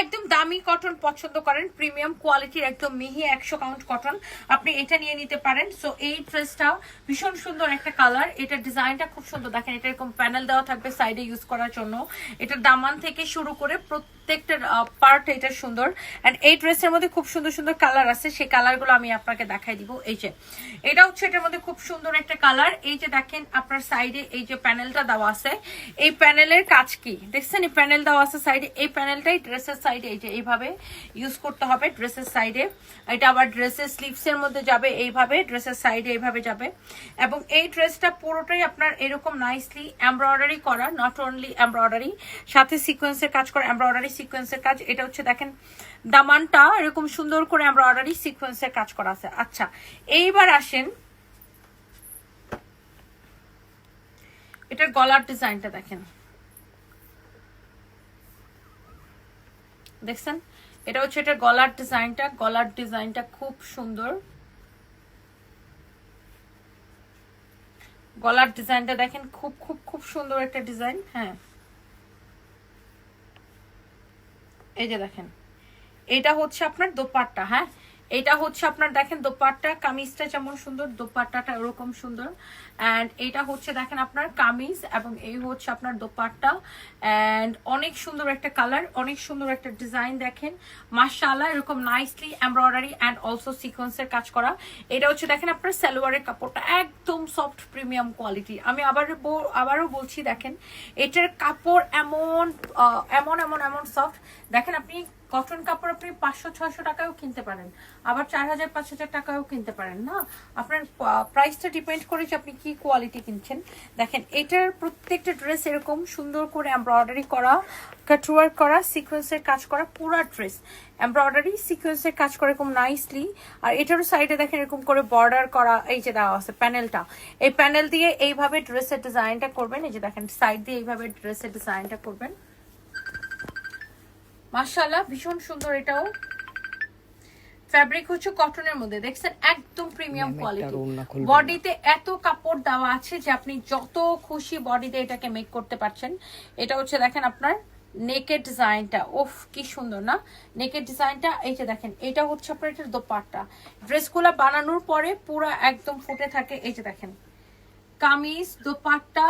একদম দামি কটন পছন্দ করেন প্রিমিয়াম কোয়ালিটির একদম মিহি একশো কাউন্ট কটন আপনি এটা নিয়ে নিতে পারেন। সো এই ড্রেসটা ভীষণ সুন্দর একটা কালার এটা ডিজাইনটা খুব সুন্দর। দেখেন, এটা এরকম প্যানেল দেওয়া থাকবে সাইডে ইউজ করার জন্য। এটা দামান থেকে শুরু করে প্রত্যেকটার পার্ট এটা সুন্দর। অ্যান্ড এই ড্রেসের মধ্যে খুব সুন্দর সুন্দর কালার আছে। সেই কালারগুলো আমি আপনাকে দেখাই দিব। এই যে, এটা হচ্ছে এটার মধ্যে খুব সুন্দর একটা কালার এই যে দেখেন, আপনার সাইডে এই যে প্যানেলটা দেওয়া আছে। এই প্যানেলের কাজ কি? দেখছেন, এই প্যানেল দেওয়া আছে সাইডে এই প্যানেলটাই ড্রেসের সাইডে এই যে এইভাবে ইউজ করতে হবে ড্রেসের সাইডে এটা আবার ড্রেসের স্লিভসের মধ্যে যাবে, এইভাবে ড্রেসের সাইডে এইভাবে যাবে। এবং এই ড্রেসটা পুরোটাই আপনার এরকম নাইসলি এমব্রয়ডারি করা নট অনলি এমব্রয়ডারি সাথে সিকোয়েন্সের কাজ করা এমব্রয়ডারি সিকোয়েন্সের কাজ, এটা হচ্ছে দেখেন, দামানটা এরকম সুন্দর করে এমব্রয়ডারি সিকোয়েন্সের কাজ করা আছে। আচ্ছা এইবার আসেন এটার গলার ডিজাইনটা দেখেন। দেখছেন? এটা হচ্ছে এটা গলার ডিজাইনটা গলার ডিজাইনটা খুব সুন্দর। গলার ডিজাইনটা দেখেন, খুব খুব খুব সুন্দর একটা ডিজাইন হ্যাঁ। এই যে দেখেন এটা হচ্ছে আপনার দোপাট্টা হ্যাঁ? এটা হচ্ছে আপনার দেখেন দোপাট্টা, কামিজটা যেমন সুন্দর, দোপাট্টাটা ওরকম সুন্দর। অ্যান্ড এটা হচ্ছে দেখেন আপনার কামিজ এবং এই হচ্ছে আপনার দোপাট্টা। অ্যান্ড অনেক সুন্দর একটা কালার অনেক সুন্দর একটা ডিজাইন দেখেন। মাশাআল্লাহ, এরকম নাইসলি এমব্রয়ডারি অ্যান্ড অলসো সিকোয়েন্সের কাজ করা। এটা হচ্ছে দেখেন আপনার সালোয়ারের কাপড়টা, একদম সফট প্রিমিয়াম কোয়ালিটি আমি আবার আবারও বলছি দেখেন, এটার কাপড় এমন এমন এমন এমন সফট দেখেন আপনি কটন কাপড় আপনি পাঁচশো, ছয়শো টাকায়ও কিনতে পারেন। আবার চার হাজার, পাঁচ হাজার টাকায়ও কিনতে পারেন, না? আপনার প্রাইসটা ডিপেন্ড করে যে আপনি কি কোয়ালিটি কিনছেন। দেখেন, এটার প্রত্যেকটা ড্রেস এরকম সুন্দর করে এমব্রয়ডারি করা কাটওয়ার্ক করা সিকোয়েন্সের কাজ করা, পুরা ড্রেস এমব্রয়ডারি সিকোয়েন্সের কাজ করে এরকম নাইসলি আর এটারও সাইডে দেখেন, এরকম করে বর্ডার করা, এই যে দেওয়া আছে প্যানেলটা এই প্যানেল দিয়ে এইভাবে ড্রেসের ডিজাইনটা করবেন, এই যে দেখেন সাইড দিয়ে এইভাবে ড্রেসের ডিজাইনটা করবেন। মাশাআল্লাহ ভীষণ সুন্দর এটাও। ফ্যাব্রিক হচ্ছে কটনের মধ্যে দেখছেন? একদম প্রিমিয়াম কোয়ালিটি। বডিতে এত কাপড় দেওয়া আছে যে আপনি যত খুশি বডিতে এটাকে মেক করতে পারছেন। এটা হচ্ছে দেখেন আপনার নেকের ডিজাইনটা ওফ কি সুন্দর না? নেকের ডিজাইনটা এই যে দেখেন এটা হচ্ছে আপনার এটার দোপাট্টা। ড্রেসগুলা বানানোর পরে পুরো একদম ফুটে থাকে এই যে দেখেন। কামিজ দোপাট্টা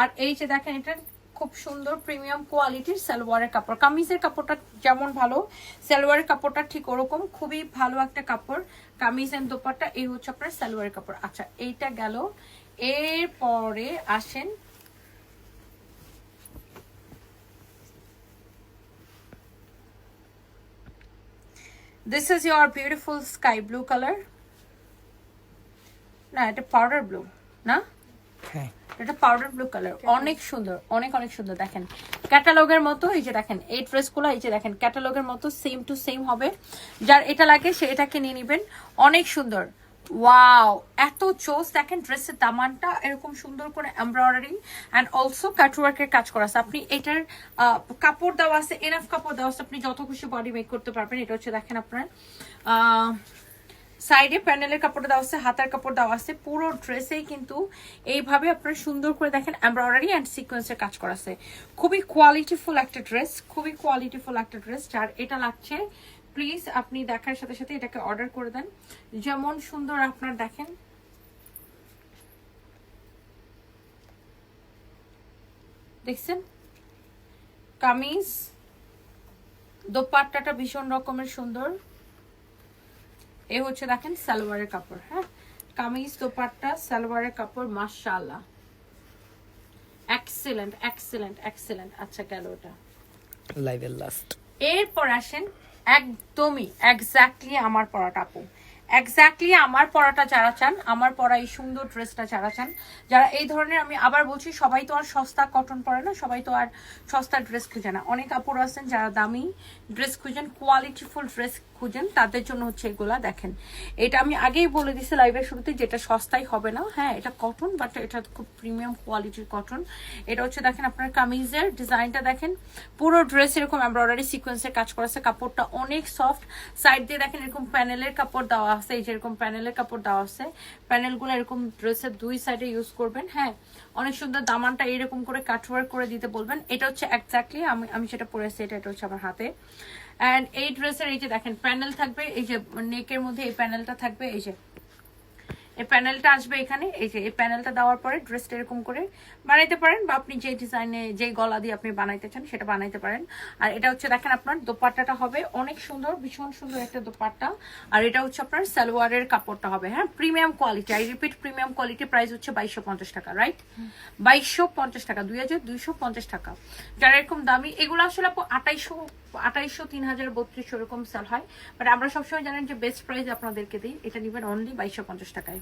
আর এই যে দেখেন এটা খুব সুন্দর প্রিমিয়াম কোয়ালিটির সালোয়ারের কাপড়। কামিজের কাপড়টা যেমন ভালো, সালোয়ারের কাপড়টা ঠিক ওরকম। খুবই ভালো একটা কাপড়। কামিজ এন্ড দোপাট্টা, এই হচ্ছে আপনার সালোয়ারের কাপড়। আচ্ছা এইটা গেল। এরপরে আসেন this is your beautiful sky blue colour না, এটা পাউডার ব্লু না? হ্যাঁ। এটা পাউডার ব্লু কালার অনেক সুন্দর, অনেক অনেক সুন্দর, দেখেন। ক্যাটালগের মতো, এই যে দেখেন, এই ড্রেসগুলো এই যে দেখেন ক্যাটালগের মতো সেম টু সেম হবে। যার এটা লাগে, সে এটাকে নিয়ে নেবেন। অনেক সুন্দর। ওয়াও এত চোস, দেখেন ড্রেসের দামানটা এরকম সুন্দর করে এমব্রয়ডারি অ্যান্ড অলসো কাটওয়ার্কের কাজ করা আছে। আপনি এটার কাপড় দেওয়া আছে এনাফ কাপড় দেওয়া আছে, আপনি যত খুশি বডি মেক করতে পারবেন। এটা হচ্ছে, দেখেন আপনার সাইডে প্যানেলের কাপড় দেওয়া আছে, হাতার কাপড় দেওয়া আছে, পুরো ড্রেসেই কিন্তু এইভাবে আপনারা সুন্দর করে দেখেন এমব্রয়ডারি অ্যান্ড সিকোয়েন্সের কাজ করা আছে। খুবই কোয়ালিটিফুল একটা ড্রেস খুবই কোয়ালিটিফুল একটা ড্রেস যার এটা লাগছে। প্লিজ আপনি দেখার সাথে সাথে এটাকে অর্ডার করে দেন। যেমন সুন্দর আপনার দেখেন। দেখছেন? কামিজ, দোপাট্টাটা ভীষণ রকমের সুন্দর। এ হচ্ছে দেখেন সালোয়ারের কাপড় হ্যাঁ? কামিজ দোপাট্টা সালোয়ারের কাপড় মাশাআল্লাহ। এক্সেলেন্ট এক্সেলেন্ট এক্সেলেন্ট আচ্ছা গেল ওটা। লাইভের লাস্ট এরপর আসেন একদমই এক্স্যাক্টলি আমার পড়াটা আপু। এক্স্যাক্টলি আমার পড়াটা যারা চান আমার পরা এই সুন্দর ড্রেসটা যারা চান যারা এই ধরনের আমি আবার বলছি সবাই তো আর সস্তা কটন পরে না সবাই তো আর সস্তা ড্রেস খুঁজে না। অনেক আপুর আছেন যারা দামি ড্রেস খুঁজেন কোয়ালিটিফুল ড্রেস খুঁজেন, তাদের জন্য হচ্ছে এগুলা দেখেন। এটা আমি আগেই বলে দিছি লাইভের শুরুতে, যেটা সস্তায় হবে না। হ্যাঁ এটা কটন বাট এটা খুব প্রিমিয়াম কোয়ালিটির কটন এটা হচ্ছে দেখেন আপনার কামিজের ডিজাইনটা দেখেন। পুরো ড্রেস এরকম এমব্রয়ডারি সিকোয়েন্সের কাজ করা আছে। কাপড়টা অনেক সফট সাইড দিয়ে দেখেন এরকম প্যানেলের কাপড় দেওয়া আছে। এই যে এরকম প্যানেলের কাপড় দেওয়া আছে। প্যানেলগুলো এরকম ড্রেসের দুই সাইডে ইউজ করবেন। হ্যাঁ অনেক সুন্দর দামানটা এরকম করে কাটওয়ার্ক করে দিতে বলবেন। এটা হচ্ছে এক্স্যাক্টলি আমি আমি সেটা পরেছি এটা এটা হচ্ছে আমার হাতে। অ্যান্ড এই ড্রেসের এই যে দেখেন প্যানেল থাকবে, এই যে নেকের মধ্যে এই প্যানেলটা থাকবে, এই যে এই প্যানেলটা আসবে এখানে। এই যে এই প্যানেলটা দেওয়ার পরে ড্রেসটা এরকম করে বানাইতে পারেন বা আপনি যে ডিজাইনে যে গলা দিয়ে আপনি বানাইতে চান সেটা বানাইতে পারেন। আর এটা হচ্ছে দেখেন আপনার দোপাট্টাটা হবে অনেক সুন্দর ভীষণ সুন্দর একটা দোপাট্টা। আর এটা হচ্ছে আপনার সালোয়ারের কাপড়টা হবে হ্যাঁ? Premium quality I repeat premium quality price হচ্ছে বাইশশো পঞ্চাশ টাকা রাইট বাইশশো পঞ্চাশ টাকা দুই হাজার দুইশো পঞ্চাশ টাকা। যারা এরকম দামি এগুলো আসলে আঠাইশো আঠাইশো তিন হাজার বত্রিশশো এরকম সেল হয়। বাট আমরা সবসময় জানেন যে বেস্ট প্রাইস আপনাদেরকে দিই এটা নেবেন অনলি বাইশশো পঞ্চাশ টাকায়।